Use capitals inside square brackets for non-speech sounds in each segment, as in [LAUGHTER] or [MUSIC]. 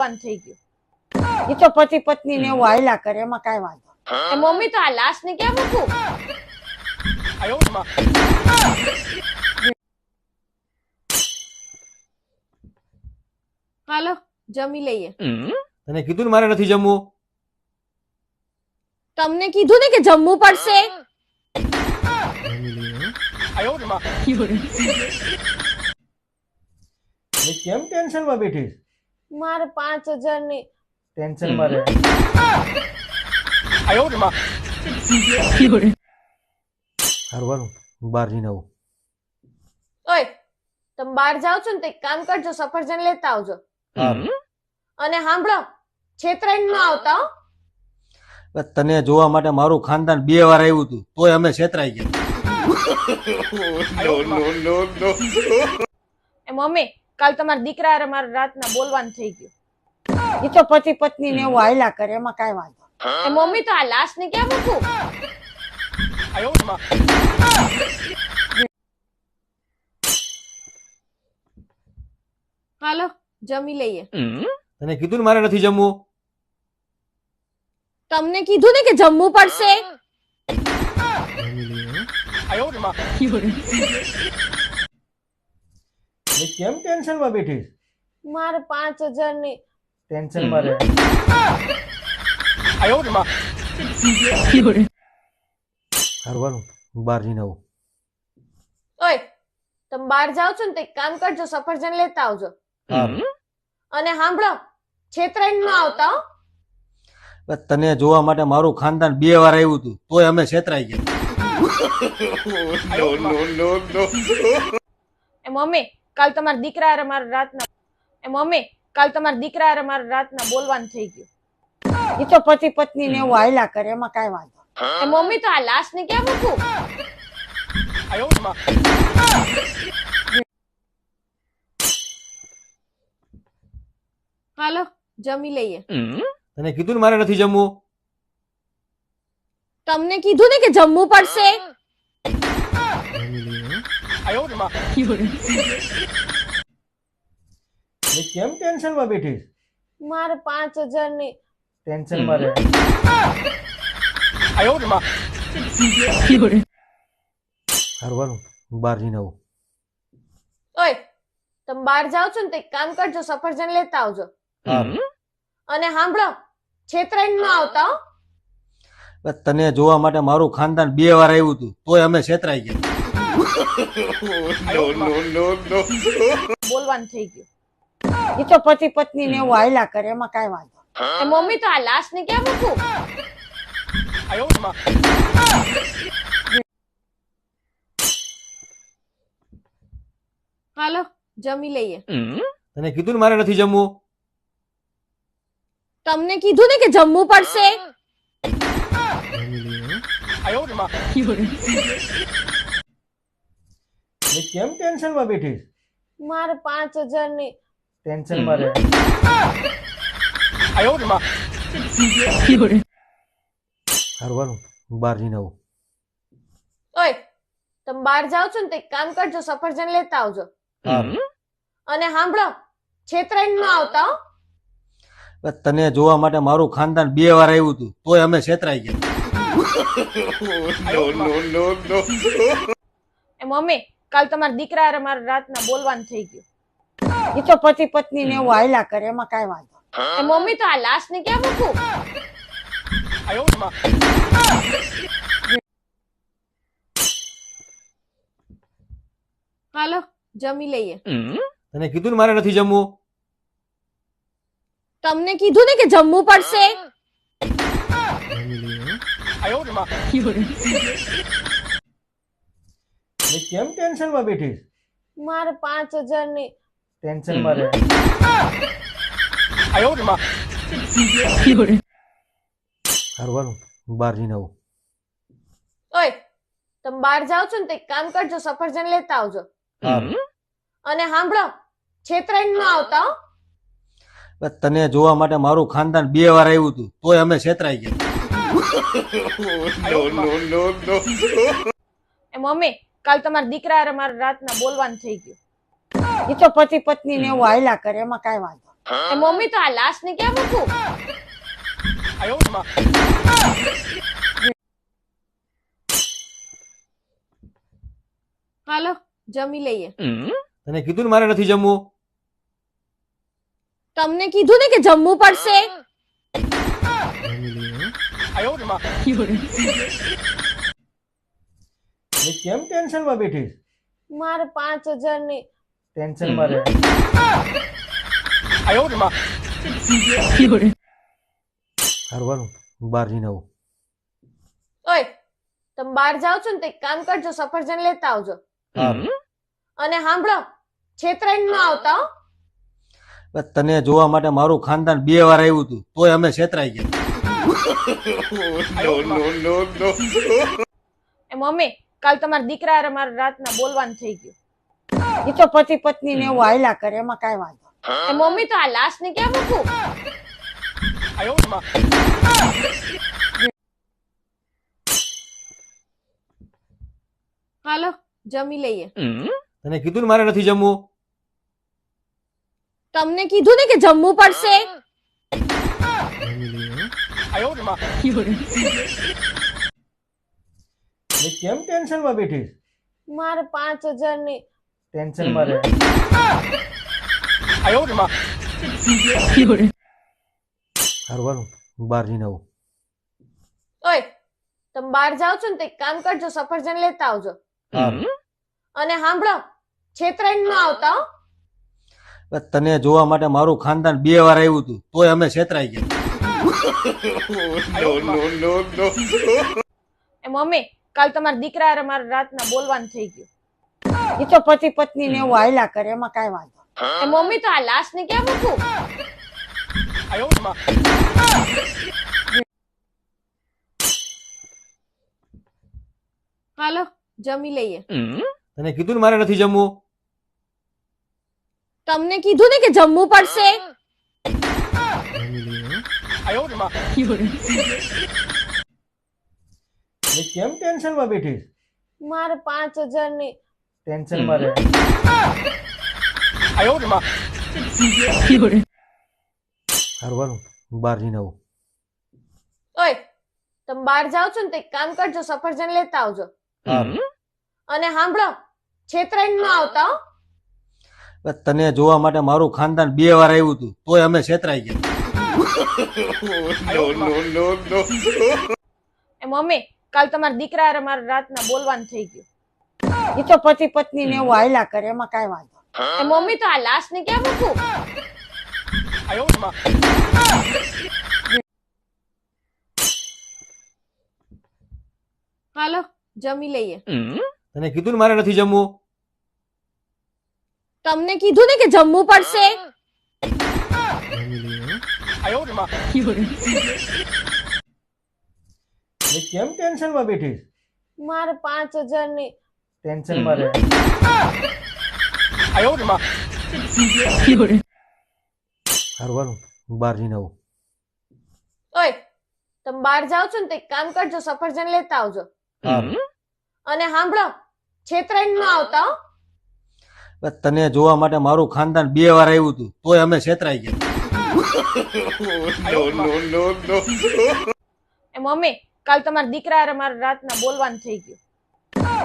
બંધ થઈ ગયું. એ તો પતિ પત્ની ને એવું હાયલા કરે એમાં કઈ વાંધો એ મમ્મી તો આ લાશ ને ક્યાં મૂકું? હાલો જમી લઈએ. તને કીધું ને મારે નથી જમવું? તમને કીધું ને કે જમવું પડશે? કેમ કેમ ટેન્શનમાં બેઠી મારે પાંચ હજારની ટેન્શનમાં રહે. હારું હું બહાર જઈને આવું. ઓય તમે બહાર જાવ છો ને તો એક કામ કરજો સફરજન લેતા આવજો. અને સાંભળો છેતરાઈને ન આવતા હો. બસ તને જોવા માટે મારું ખાનદાન બે વાર આવ્યું હતું. તોય અમે છેતરાઈ ગયા. [LAUGHS] એ મમ્મી કાલ તમારા દીકરા મારા મારે રાતના બોલવાનું થઈ ગયું. એ તો પતિ પત્ની ને એવું હાયલા કરે એમાં કઈ વાંધો મમ્મી તો આ લાશ ને ક્યાં મૂકું? હાલો જમી લઈએ. તને કીધું ને મારે નથી જમવું? તમને કીધું ને કે જમવું પડશે? એ કેમ ટેન્શનમાં બેઠી મારે પાંચ હજારની ટેન્શનમાં રહે. હરવાનું બહાર જઈને આવું. ઓય તમે બહાર જાઓ છો ને તો એક કામ કરજો સફરજન લેતા આવજો. અને સાંભળો છેતરાઈને ન આવતા હો. તને જોવા માટે મારું ખાનદાન બે વાર આવ્યું હતું તોય અમે છેતરાઈ ગયા. [LAUGHS] એ મમ્મી કાલ તમારા દીકરા અરે મારા રાતના એ મમ્મી કાલ તમારા દીકરા અરે મારા રાતના બોલવાનું થઈ ગયું. એ તો પતિ પત્ની ને એવું હાયલા કરે એમાં કઈ વાંધો એ મમ્મી તો આ લાશ ને ક્યાં મૂકું? હાલો જમી લઈએ. તને કીધું ને મારે નથી જમવું? તમને કીધું ને કે જમવું પડશે? એ કેમ ટેન્શનમાં બેઠી મારે પાંચ હજારની ટેન્શનમાં રહે. હારું હું બહાર જઈને આવું. ઓય તમે બહાર જાઓ છો ને તો એક કામ કરજો સફરજન લેતા આવજો. અને સાંભળો છેતરાઈને ન આવતા હો. તને જોવા માટે મારું ખાનદાન બે વાર આવ્યું હતું તોય અમે છેતરાઈ ગયા. [LAUGHS] બોલવાનું થઈ ગયું. એ તો પતિ પત્ની ને એવું હાયલા કરે એમાં કઈ વાંધો મમ્મી તો આ લાશ ને ક્યાં મૂકું? હાલો જમી લઈએ. તને કીધું ને મારે નથી જમવું? તમને કીધું ને કે જમવું પડશે? એ કેમ ટેન્શનમાં બેઠી મારે પાંચ હજારની ટેન્શનમાં રહે. હરવાનું બાર જઈને આવું. ઓય તમે બહાર જાઓ છો ને તો એક કામ કરજો સફરજન લેતા આવજો. અને સાંભળો છેતરાઈને ન આવતા હો. તને જોવા માટે મારું ખાનદાન બે વાર આવ્યું હતું તોય અમે છેતરાઈ ગયા. મમ્મી કાલ તમારા દીકરા અરે મારા રાતના બોલવાનું થઈ ગયું. એ તો પતિ પત્ની ને એવું હાયલા કરે એમાં કઈ વાંધો મમ્મી તો આ લાશ ને ક્યાં મૂકું? હાલો જમી લઈએ. તને કીધું ને મારે નથી જમવું? તમને કીધું ને કે જમવું પડશે? એ કેમ ટેન્શનમાં બેઠી મારે પાંચ હજારની ટેન્શનમાં રહે. હારું હું બહાર જઈને આવું. ઓય તમે બહાર જાઓ છો ને તો એક કામ કરજો સફરજન લેતા આવજો. હારું. અને સાંભળો છેતરાઈ ન આવતા હો. તને જોવા માટે મારું ખાનદાન બે વાર આવ્યું હતું તોય અમે છેતરાઈ ગયા. એ મમ્મી કાલ તમારા દીકરા મારા રાતના બોલવાનું થઈ ગયું. એ તો પતિ પત્ની ને એવું હાયલા કરે એમાં કઈ વાંધો મમ્મી તો આ લાશ ને ક્યાં મૂકું? હાલો જમી લઈએ. તને કીધું ને મારે નથી જમવું? તમને કીધું ને કે જમવું પડશે? એ કેમ ટેન્શનમાં બેઠી મારે પાંચ હજારની ટેન્શનમાં રહે. હારવાનું હરવાનું બાર જઈને આવું. ઓય તમે બહાર જાઓ છો ને તો એક કામ કરજો સફરજન લેતા આવજો. અને સાંભળો છેતરાઈને ન આવતા હો. બસ તને જોવા માટે મારું ખાનદાન બે વાર આવ્યું હતું તોય અમે છેતરાઈ ગયા. [LAUGHS] એ મમ્મી કાલ તમારા દીકરા હારે મારે રાતના બોલવાનું થઈ ગયું. એ તો પતિ પત્ની ને એવું હાયલા કરે એમાં કઈ વાંધો મમ્મી તો આ લાશ ને ક્યાં મૂકું? હાલો જમી લઈએ. તને કીધું ને મારે નથી જમવું? તમને કીધું ને કે જમવું પડશે? એ કેમ ટેન્શનમાં બેઠી મારે પાંચ હજારની ટેન્શનમાં રહે. હારવાનું હું બહાર જઈને આવું. ઓય તમે બહાર જાઓ છો ને તો એક કામ કરજો સફરજન લેતા આવજો. અને સાંભળો છેતરાઈ ન આવતા હો. તને જોવા માટે મારું ખાનદાન બે વાર આવ્યું હતું તોય અમે છેતરાઈ ગયા. એ મમ્મી કાલ તમારા દીકરા મારા મારે રાતના બોલવાનું થઈ ગયું. એ તો પતિ પત્ની ને એવું હાયલા કરે એમાં કઈ વાંધો એ મમ્મી તો આ લાશ ને ક્યાં મૂકું? હાલો જમી લઈએ. તને કીધું ને મારે નથી જમવું? તમને કીધું ને કે જમવું પડશે? એ કેમ ટેન્શનમાં બેઠી મારે પાંચ હજારની ટેન્શનમાં રહે. હારવાનું હું બહાર જઈને આવું. ઓય તમે બહાર જાઓ છો ને તો એક કામ કરજો સફરજન લેતા આવજો. હારું. અને સાંભળો છેતરાઈને ન આવતા હો. બસ તને જોવા માટે મારું ખાનદાન બે વાર આવ્યું હતું તોય અમે છેતરાઈ ગયા. એ મમ્મી કાલ તમારા દીકરા મારે રાતના બોલવાનું થઈ ગયું. એ તો પતિ પત્ની ને એવું હાયલા કરે એમાં કઈ વાંધો મમ્મી તો આ લાશ ને ક્યાં મૂકું? હાલો જમી લઈએ. તને કીધું ને મારે નથી જમવું? તમને કીધું ને કે જમવું પડશે? એ કેમ ટેન્શનમાં બેઠી મારે પાંચ હજારની ટેન્શનમાં રહે. હારવાનું હું બહાર જઈને આવું. ઓય તમે બહાર જાઓ છો ને તો એક કામ કરજો સફરજન લેતા આવજો. અને સાંભળો છેતરાઈને ન આવતા હો. બસ તને જોવા માટે મારું ખાનદાન બે વાર આવ્યું હતું તોય અમે છેતરાઈ ગયા. એ મમ્મી કાલ તમારા દીકરા હારે મારે રાતના બોલવાનું થઈ ગયું.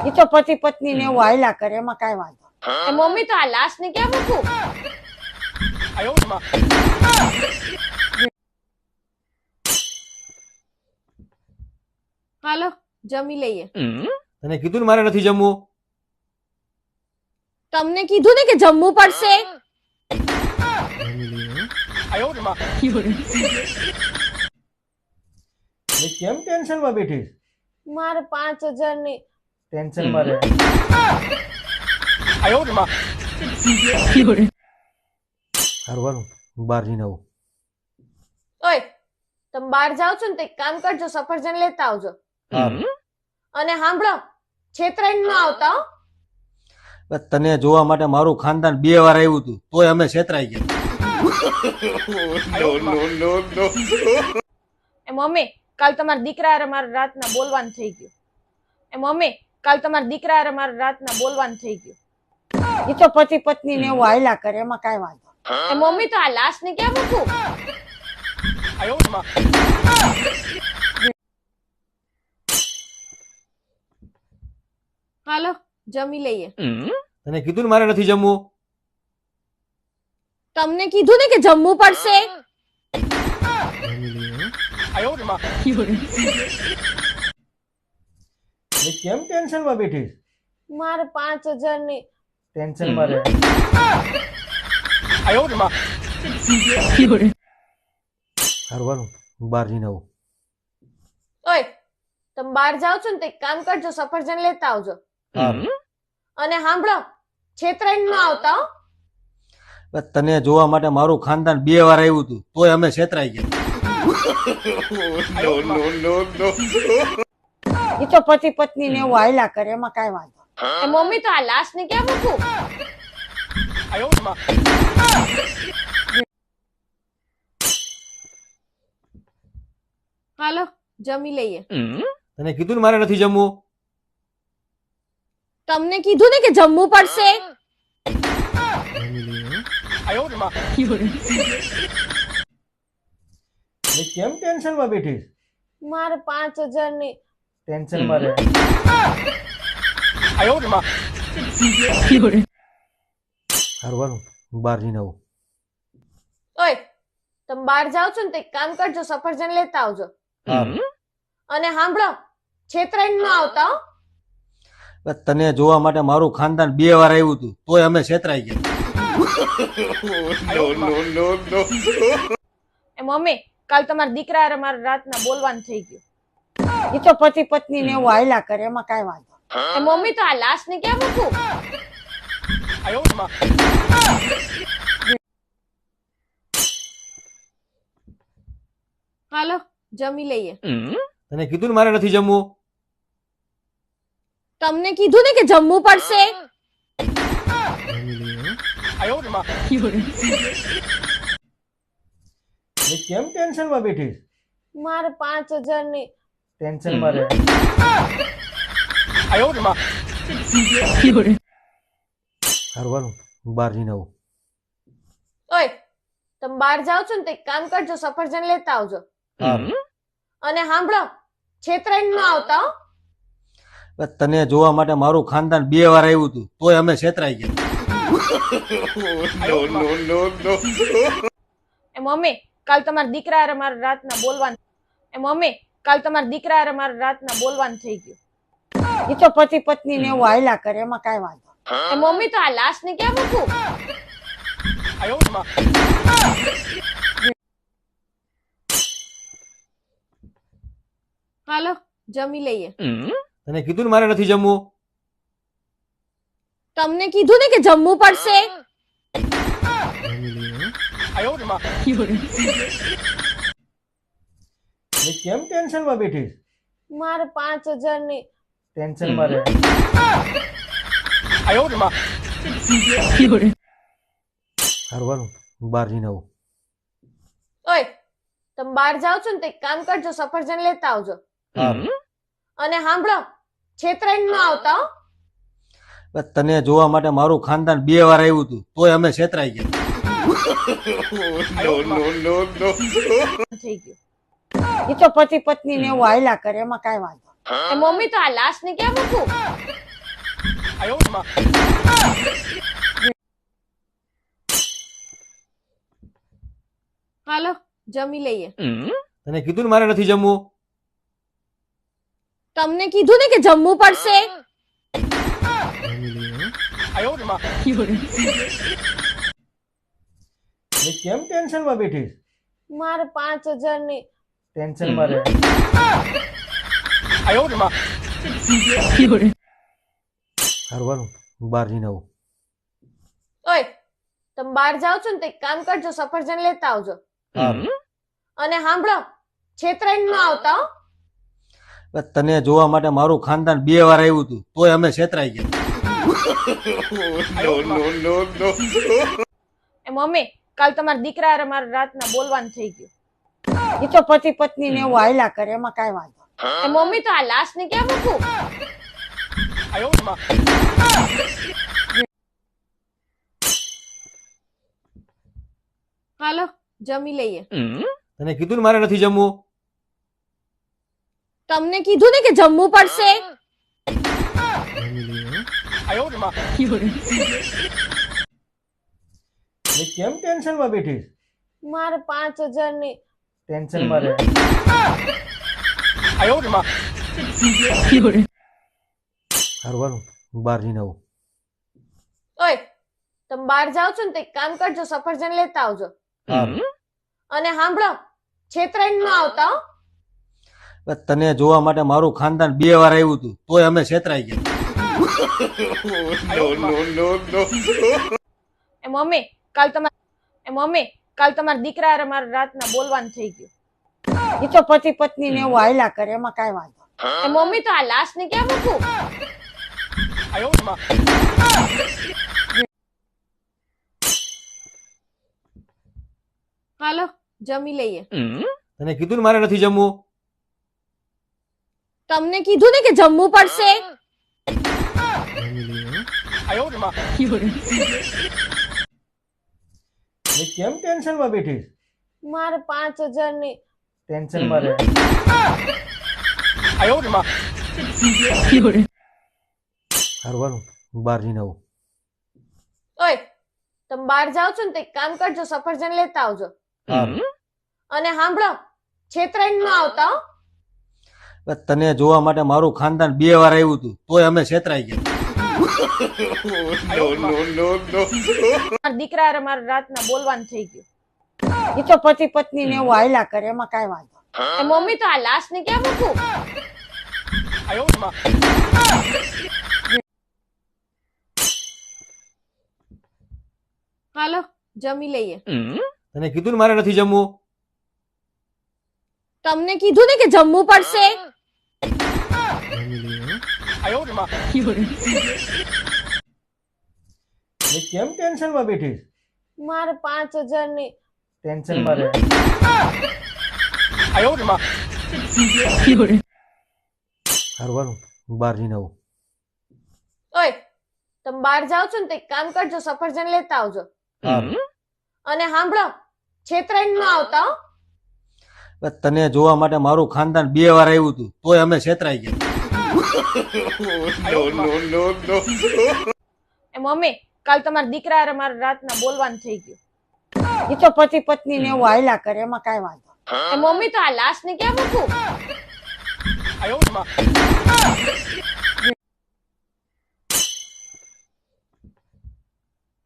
એ તો પતિ પત્ની ને એવું હાયલા કરે એમાં કઈ વાંધો એ મમ્મી તો આ લાશ ને ક્યાં મૂકું? હાલો જમી લઈએ. તને કીધું ને મારે નથી જમવું? તમને કીધું ને કે જમવું પડશે? એ કેમ ટેન્શનમાં બેઠી મારે પાંચ હજારની ટેન્શનમાં રહે. માં. હરવાનું બાર જઈને આવું. ઓય તમે બહાર જાઓ છો ને તો એક કામ કરજો સફરજન લેતા આવજો. અને સાંભળો છેતરાઈ ન આવતા હો. તને જોવા માટે મારું ખાનદાન બે વાર આવ્યું હતું તોય અમે છેતરાઈ ગયા. [LAUGHS] એ મમ્મી કાલ તમારા દીકરા મારે રાતના બોલવાનું થઈ ગયું. એ મમ્મી કાલ તમારા દીકરા મારે રાતના બોલવાનું થઈ ગયું. એ તો પતિ પત્ની ને એવું હાયલા કરે એમાં કઈ વાંધો એ મમ્મી તો આ લાશ ને ક્યાં મૂકું? હાલો જમી લઈએ. તને કીધું ને મારે નથી જમવું? તમને કીધું ને કે જમવું પડશે? એ કેમ ટેન્શનમાં બેઠી? મારે પાંચ હજારની ટેન્શનમાં રહે સારું હારું હું બહાર જઈને આવું. ઓય તમે બહાર જાઓ છો ને તો એક કામ કરજો સફરજન લેતા આવજો. અને સાંભળો છેતરાઈને ન આવતા હો. તને જોવા માટે મારું ખાનદાન બે વાર આવ્યું હતું તોય અમે છેતરાઈ ગયા. એ તો પતિ પત્ની ને એવું હાયલા કરે એમાં કઈ વાંધો એ મમ્મી તો આ લાશ ને ક્યાં મૂકું? હાલો જમી લઈએ. તને કીધું ને મારે નથી જમવું? તમને કીધું ને કે જમવું પડશે? એ કેમ ટેન્શનમાં બેઠી મારે પાંચ હજારની ટેન્શનમાં રહે. સારું હારું હું બહાર જઈને આવું. ઓય તમે બહાર જાઓ છો ને તો એક કામ કરજો સફરજન લેતા આવજો. અને સાંભળો છેતરાઈને ન આવતા હો. તને જોવા માટે મારું ખાનદાન બે વાર આવ્યું હતું તોય અમે છેતરાઈ ગયા. એ મમ્મી કાલ તમારા દીકરા મારા મારે રાતના બોલવાનું થઈ ગયું. એ તો પતિ પત્ની ને એવું હાયલા કરે એમાં કઈ વાંધો મમ્મી તો આ લાશ ને ક્યાં મૂકું? હાલો જમી લઈએ. તને કીધું ને મારે નથી જમવું? તમને કીધું ને કે જમવું પડશે? એ કેમ ટેન્શનમાં બેઠી મારે પાંચ હજારની ટેન્શનમાં રહે હરવાનું બાર જઈને આવું. ઓય તમે બહાર જાઓ છો ને તો એક કામ કરજો સફરજન લેતા આવજો. અને સાંભળો છેતરાઈને ન આવતા હો. તને જોવા માટે મારું ખાનદાન બે વાર આવ્યું હતું તોય અમે છેતરાઈ ગયા. એ મમ્મી કાલ તમારા દીકરા અરે મારા રાતના બોલવાનું. એ મમ્મી કાલ તમારા દીકરા અરે મારા રાતના બોલવાનું થઈ ગયું. એ તો પતિ પત્ની ને એવું હાયલા કરે એમાં કઈ વાંધો એ મમ્મી તો આ લાશ ને ક્યાં મૂકું? હાલો જમી લઈએ. તને કીધું ને મારે નથી જમવું? તમને કીધું ને કે જમવું પડશે? એ કેમ ટેન્શનમાં બેઠી? મારે પાંચ હજારની ટેન્શનમાં રહે. સારું માં હરવાનું બહાર જઈને આવું. ઓય તમે બહાર જાઓ છો ને તો એક કામ કરજો સફરજન લેતા આવજો. અને સાંભળો છેતરાઈને ન આવતા હો. બસ તને જોવા માટે મારું ખાનદાન બે વાર આવ્યું હતું તોય અમે છેતરાઈ ગયા. [LAUGHS] [LAUGHS] થઈ ગયું. એ તો પતિ પત્ની ને એવું હાયલા કરે એમાં કઈ વાંધો મમ્મી તો આ લાશ ને ક્યાં મૂકું હાલો જમી લઈએ. તને કીધું ને મારે નથી જમવું? તમને કીધું ને કે જમવું પડશે? એ કેમ ટેન્શનમાં બેઠી મારે પાંચ હજારની ટેન્શનમાં રહે. હરવાનું હારું બહાર જઈને આવું. ઓય તમે બહાર જાઓ છો ને તો એક કામ કરજો સફરજન લેતા આવજો. અને સાંભળો છેતરાઈને ન આવતા હો. તને જોવા માટે મારું ખાનદાન બે વાર આવ્યું હતું તોય અમે છેતરાઈ ગયા. એ મમ્મી કાલ તમારા દીકરા હારે મારે રાતના બોલવાનું થઈ ગયું. એ તો પતિ પત્ની ને એવું હાયલા કરે એમાં કઈ વાંધો મમ્મી તો આ લાશ ને ક્યાં મૂકું? હાલો જમી લઈએ. તને કીધું ને મારે નથી જમવું? તમને કીધું ને કે જમવું પડશે? એ કેમ ટેન્શનમાં બેઠી મારે પાંચ હજારની ટેન્શનમાં રહે. હારું હું બહાર જઈને આવું. ઓય તમે બહાર જાઓ છો ને તો એક કામ કરજો સફરજન લેતા આવજો. અને સાંભળો છેતરાઈ ન આવતા હો. તને જોવા માટે મારું ખાનદાન બે વાર આવ્યું હતું તોય અમે છેતરાઈ ગયા. [LAUGHS] મમ્મી કાલ તમારે એ મમ્મી કાલ તમારા દીકરા અરે મારા રાતના બોલવાનું થઈ ગયું. એ તો પતિ પત્ની ને એવું હાયલા કરે એમાં કઈ વાંધો એ મમ્મી તો આ લાશ ને ક્યાં મૂકું? હાલો જમી લઈએ. તને કીધું ને મારે નથી જમવું? તમને કીધું ને કે જમવું પડશે? એ કેમ ટેન્શનમાં બેઠી મારે પાંચ હજારની ટેન્શનમાં રહે. સારું બહાર જઈને આવું. ઓય તમે બહાર જાઓ છો ને તો એક કામ કરજો સફરજન લેતા આવજો. અને સાંભળો છેતરાઈને ન આવતા હો. તને જોવા માટે મારું ખાનદાન બે વાર આવ્યું હતું તોય અમે છેતરાઈ ગયા. મારા દીકરા હારે મારે રાતના બોલવાનું થઈ ગયું. એ તો પતિ પત્ની ને એવું હાયલા કરે એમાં કઈ વાંધો મમ્મી તો આ લાશ ને ક્યાં મૂકું? હાલો જમી લઈએ. તને કીધું ને મારે નથી જમવું? તમને કીધું ને કે જમવું પડશે? એ કેમ ટેન્શનમાં બેઠી મારે પાંચ હજારની ટેન્શનમાં રહે. રે હારું હું બહાર જઈને આવું. ઓય તમે બહાર જાવ છો ને તો કામ કરજો સફરજન લેતા આવજો. અને સાંભળો છેતરાઈને ન આવતા હો. તને જોવા માટે મારું ખાનદાન બે વાર આવ્યું હતું તોય અમે છેતરાઈ ગયા. [LAUGHS] [LAUGHS] એ મમ્મી કાલ તમારા દીકરા અરે મારા રાતના બોલવાનું થઈ ગયું. એ તો પતિ પત્ની ને એવું હાયલા કરે એમાં કઈ વાંધો એ મમ્મી તો આ લાશ ને ક્યાં મૂકું?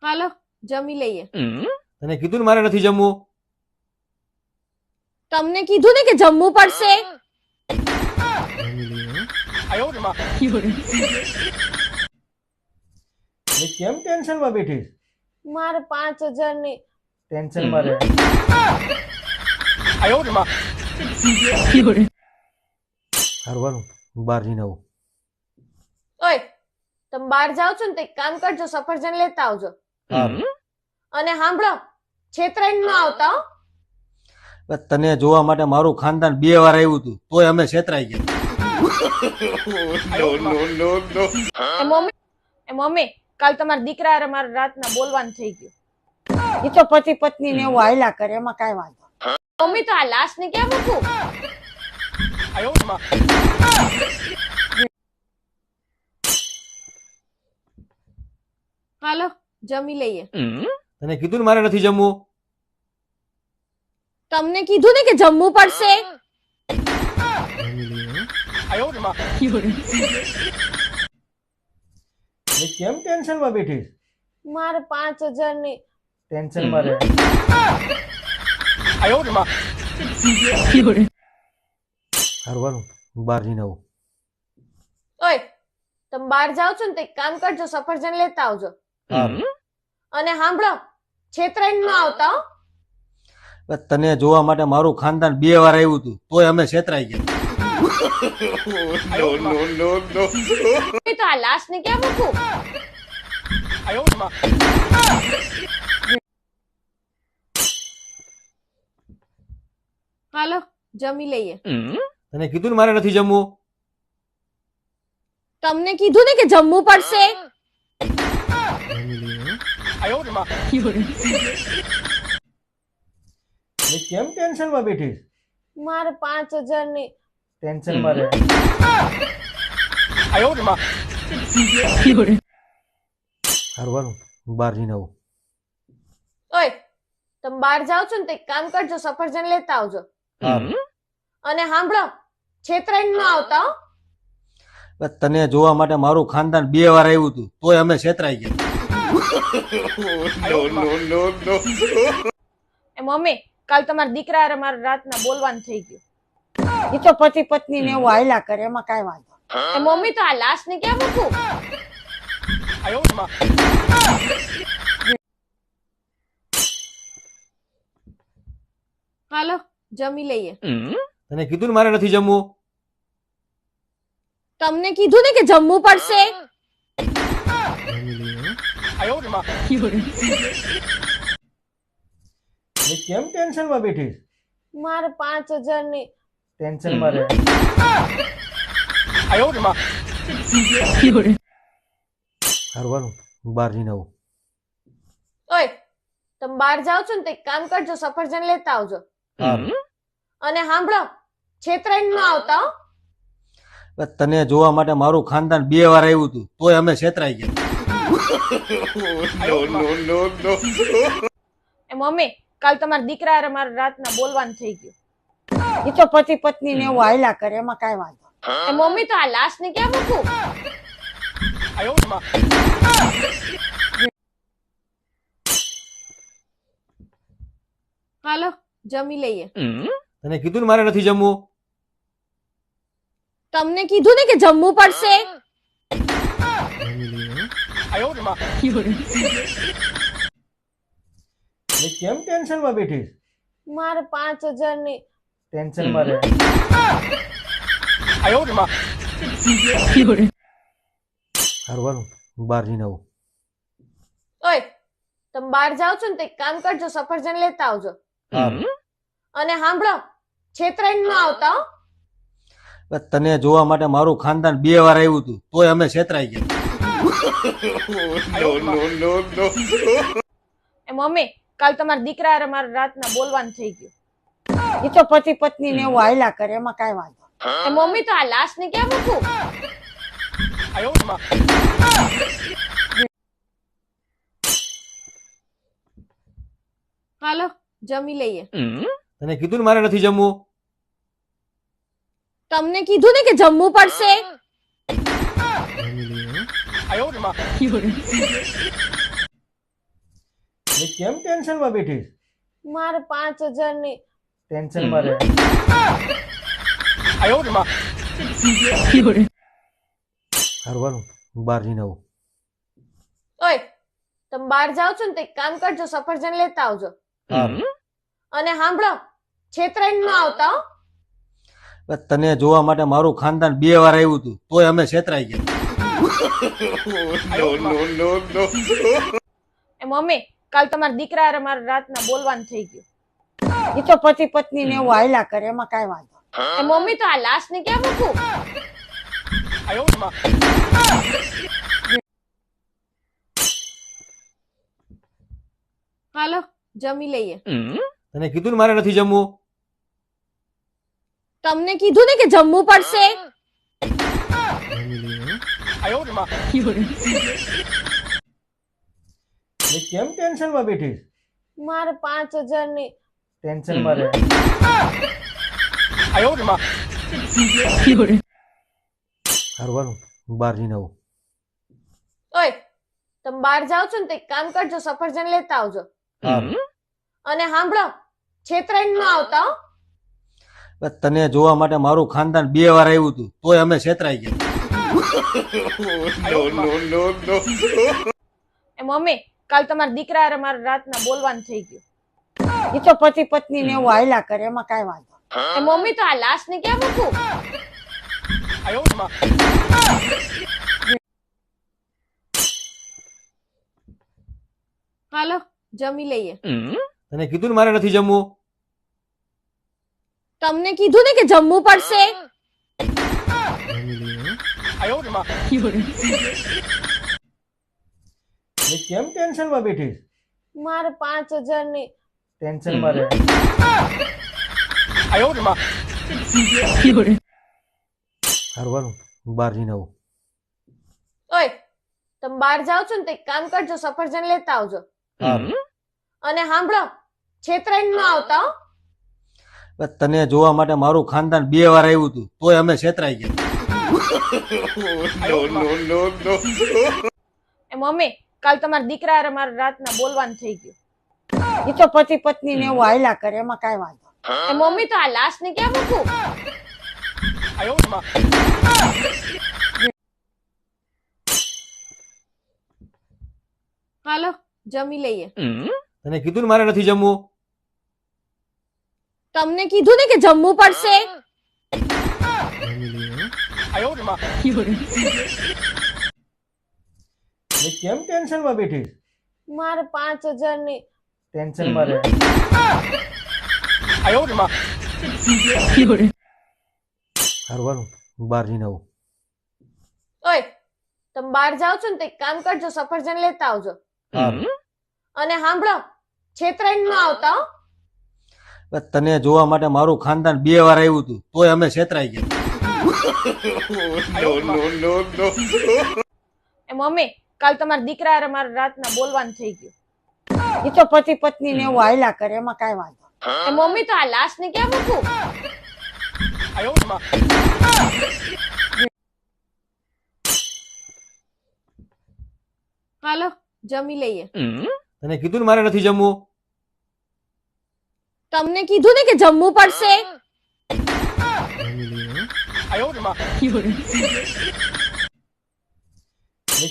હાલો જમી લઈએ. તને કીધું ને મારે નથી જમવું? તમને કીધું ને કે જમવું પડશે? એ કેમ ટેન્શનમાં બેઠી મારે પાંચ હજારની ટેન્શનમાં રહે. સારું હારું હરવાનું બહાર જઈને આવું. ઓય તમે બહાર જાઓ છો ને તો એક કામ કરજો સફરજન લેતા આવજો. અને સાંભળો છેતરાઈને ન આવતા હો. તને જોવા માટે મારું ખાનદાન બે વાર આવ્યું હતું તોય અમે છેતરાઈ ગયા. [LAUGHS] એ મમ્મી એ મમ્મી કાલ તમારા દીકરા મારે રાતના બોલવાનું થઈ ગયું. એ તો પતિ પત્ની ને એવું હાયલા કરે એમાં કઈ વાંધો મમ્મી તો આ લાશ ને ક્યાં મૂકું? હાલો જમી લઈએ. તને કીધું ને મારે નથી જમવું? તમને કીધું ને કે જમવું પડશે? એ કેમ ટેન્શનમાં બેઠી? મારે પાંચ હજારની ટેન્શનમાં રહે સારું હારું હું બહાર જઈને આવું. ઓય તમે બહાર જાઓ છો ને તો એક કામ કરજો સફરજન લેતા આવજો. અને સાંભળો છેતરાઈને ન આવતા હો. તને જોવા માટે મારું ખાનદાન બે વાર આવ્યું હતું તોય અમે છેતરાઈ ગયા. મમ્મી તો આ લાશ ને ક્યાં મૂકું? હાલો જમી લઈએ. તને કીધું ને મારે નથી જમવું? તમને કીધું ને કે જમવું પડશે? કેમ કેમ ટેન્શનમાં બેઠી? મારે પાંચ હજારની ટેન્શનમાં રહે સારું હાલો હું બહાર જઈને આવું. ઓય તમે બહાર જાઓ છો ને તો એક કામ કરજો સફરજન લેતા આવજો. અને સાંભળો છેતરાઈને ન આવતા હો. તને જોવા માટે મારું ખાનદાન બે વાર આવ્યું હતું તોય અમે છેતરાઈ ગયા. એ મમ્મી કાલ તમારા દીકરા મારા રાતના બોલવાનું થઈ ગયું. એ તો પતિ પત્ની ને એવું હાયલા કરે એમાં કઈ વાંધો મમ્મી તો આ લાશ ને ક્યાં મૂકું? હાલો જમી લઈએ. તને કીધું ને મારે નથી જમવું? તમને કીધું ને કે જમવું પડશે? કેમ ટેન્શનમાં બેઠી? મારે પાંચ હજારની ટેન્શનમાં રહે. સારું હાલો હું બહાર જઈને આવું. ઓય તમે બહાર જાઓ છો ને તો એક કામ કરજો સફરજન લેતા આવજો. અને સાંભળો છેતરાઈને ન આવતા હો. તને જોવા માટે મારું ખાનદાન બે વાર આવ્યું હતું તોય અમે છેતરાઈ ગયા. એ મમ્મી કાલ તમારા દીકરા હારે મારે રાતના બોલવાનું થઈ ગયું. એ તો પતિ પત્ની ને એવું હાયલા કરે એમાં કઈ વાંધો એ મમ્મી તો આ લાશ ને ક્યાં મૂકું? હાલો જમી લઈએ. તને કીધું ને મારે નથી જમવું? તમને કીધું ને કે જમવું પડશે? કેમ કેમ ટેન્શનમાં બેઠી મારે પાંચ હજારની ટેન્શનમાં રહે. સારું હાલો હું બહાર જઈને આવું. ઓય તમે બહાર જાઓ છો ને તો એક કામ કરજો સફરજન લેતા આવજો. અને સાંભળો છેતરાઈને ન આવતા હો. તને જોવા માટે મારું ખાનદાન બે વાર આવ્યું હતું તોય અમે છેતરાઈ ગયા. એ મમ્મી કાલ તમારા દીકરા મારા રાતના બોલવાનું થઈ ગયું. એ તો પતિ પત્ની ને એવું હાયલા કરે એમાં કઈ વાંધો મમ્મી તો આ લાશ ને ક્યાં મૂકું? હાલો જમી લઈએ. તને કીધું ને મારે નથી જમવું? તમને કીધું ને કે જમવું પડશે? કેમ ટેન્શનમાં બેઠી મારે પાંચ હજારની ટેન્શનમાં રહે સારું હાલો હું બહાર જઈને આવું. ઓય તમે બહાર જાઓ છો ને તો એક કામ કરજો સફરજન લેતા આવજો. અને સાંભળો છેતરાઈને ન આવતા હો. તને જોવા માટે મારું ખાનદાન બે વાર આવ્યું હતું તોય અમે છેતરાઈ ગયા. એ મમ્મી કાલ તમારા દીકરા મારા રાતના બોલવાનું થઈ ગયું. એ તો પતિ પત્ની ને એવું હાયલા કરે એમાં કઈ વાંધો એ મમ્મી તો આ લાશ ને ક્યાં મૂકું? હાલો જમી લઈએ. તને કીધું ને મારે નથી જમવું? તમને કીધું ને કે જમવું પડશે? કેમ ટેન્શનમાં બેઠી મારે પાંચ હજારની ટેન્શનમાં રહે. સારું હાલો હું બહાર જઈને આવું. ઓય તમે બહાર જાઓ છો ને તો એક કામ કરજો સફરજન લેતા આવજો. અને સાંભળો છેતરાઈ ન આવતા હો. બસ તને જોવા માટે મારું ખાનદાન બે વાર આવ્યું હતું તોય અમે છેતરાઈ ગયા. એ મમ્મી કાલ તમારા દીકરા મારા રાતના બોલવાનું થઈ ગયું. એ તો પતિ પત્ની ને એવું હાયલા કરે એમાં કઈ વાંધો એ મમ્મી તો આ લાશ ને ક્યાં મૂકું? હાલો જમી લઈએ. તને કીધું ને મારે નથી જમવું? તમને કીધું ને કે જમવું પડશે? કેમ ટેન્શનમાં બેઠી? મારે પાંચ હજારની ટેન્શનમાં રહે સારું હાલો હું બહાર જઈને આવું. ઓય તમે બહાર જાઓ છો ને તો એક કામ કરજો સફરજન લેતા આવજો. અને સાંભળો છેતરાઈને ન આવતા હો. બસ તને જોવા માટે મારું ખાનદાન બે વાર આવ્યું હતું તોય અમે છેતરાઈ ગયા. એ મમ્મી કાલ તમારા દીકરા મારા રાતના બોલવાનું થઈ ગયું. એ તો પતિ પત્ની ને એવું હાયલા કરે એમાં કઈ વાંધો મમ્મી તો આ લાશ ને ક્યાં મૂકું? હાલો જમી લઈએ. તને કીધું ને મારે નથી જમવું? તમને કીધું ને કે જમવું પડશે? કેમ કેમ ટેન્શનમાં બેઠી? મારે પાંચ હજારની ટેન્શનમાં રહે સારું હાલો હું બહાર જઈને આવું. ઓય તમે બહાર જાઓ છો ને તો એક કામ કરજો સફરજન લેતા આવજો. અને સાંભળો છેતરાઈ ન આવતા હો. તને જોવા માટે મારું ખાનદાન બે વાર આવ્યું હતું તોય અમે છેતરાઈ ગયા. એ મમ્મી કાલ તમારા દીકરા મારા રાતના બોલવાનું થઈ ગયું. એ તો પતિ પત્ની ને એવું હાયલા કરે એમાં કઈ વાંધો મમ્મી તો આ લાશ ને ક્યાં મૂકું? હાલો જમી લઈએ. તને કીધું ને મારે નથી જમવું? તમને કીધું ને કે જમવું પડશે?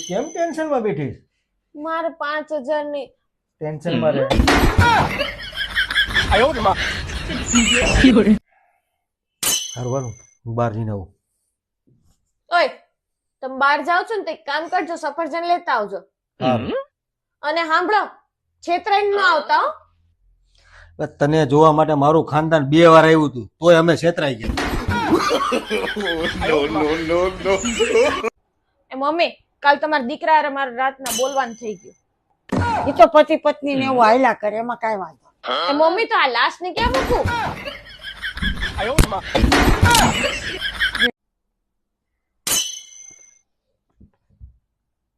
કેમ ટેન્શનમાં બેઠી મારે પાંચ હજારની ટેન્શનમાં રહે. સારું હાલો હું બહાર જઈને આવું. ઓય તમે બહાર જાઓ છો ને તો એક કામ કરજો સફરજન લેતા આવજો. અને સાંભળો છેતરાઈને ન આવતા હો. તને જોવા માટે મારું ખાનદાન બે વાર આવ્યું હતું તોય અમે છેતરાઈ ગયા. એ મમ્મી કાલ તમારા દીકરા હારે મારે રાતના બોલવાનું થઈ ગયું. એ તો પતિ પત્ની ને એવું હાયલા કરે એમાં કઈ વાંધો મમ્મી તો આ લાશ ને ક્યાં મૂકું?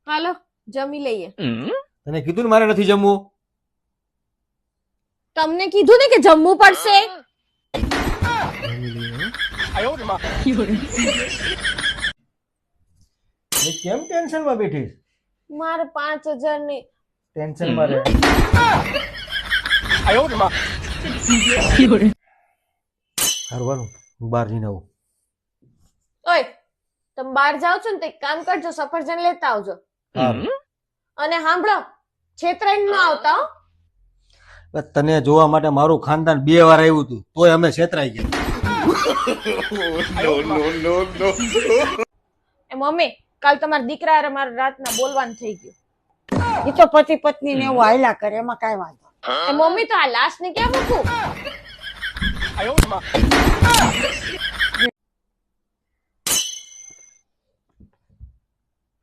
હાલો જમી લઈએ. તને કીધું ને મારે નથી જમવું? તમને કીધું ને કે જમવું પડશે? કેમ કેમ ટેન્શનમાં બેઠી? મારે પાંચ હજારની ટેન્શનમાં રહે સારું હાલો હું બહાર જઈને આવું. ઓય તમે બહાર જાઓ છો ને તો એક કામ કરજો સફરજન લેતા આવજો. અને સાંભળો છેતરાઈને ન આવતા હો. તને જોવા માટે મારું ખાનદાન બે વાર આવ્યું હતું તોય અમે છેતરાઈ ગયા. એ મમ્મી કાલ તમારા દીકરા મારા રાતના બોલવાનું થઈ ગયું. એ તો પતિ પત્ની ને એવું હાયલા કરે એમાં કઈ વાંધો એ મમ્મી તો આ લાશ ને ક્યાં મૂકું?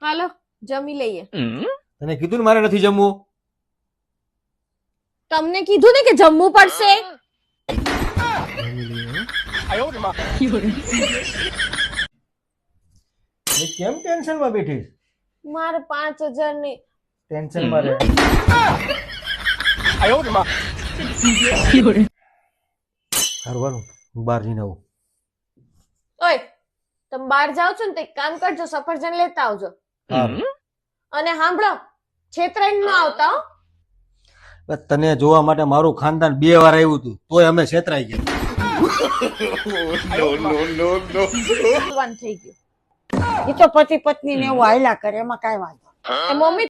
હાલો જમી લઈએ. તને કીધું ને મારે નથી જમવું? તમને કીધું ને કે જમવું પડશે? કેમ ટેન્શનમાં બેઠી મારે પાંચ હજારની ટેન્શનમાં રહે સારું બહાર જઈને આવું. ઓય તમે બહાર જાઓ છો ને તો એક કામ કરજો સફરજન લેતા આવજો. અને સાંભળો છેતરાઈને ન આવતા હો. તને જોવા માટે મારું ખાનદાન બે વાર આવ્યું હતું તોય અમે છેતરાઈ ગયા. થઈ ગયું. એ તો પતિ પત્ની ને એવું હાયલા કરે એમાં કઈ વાંધો મમ્મી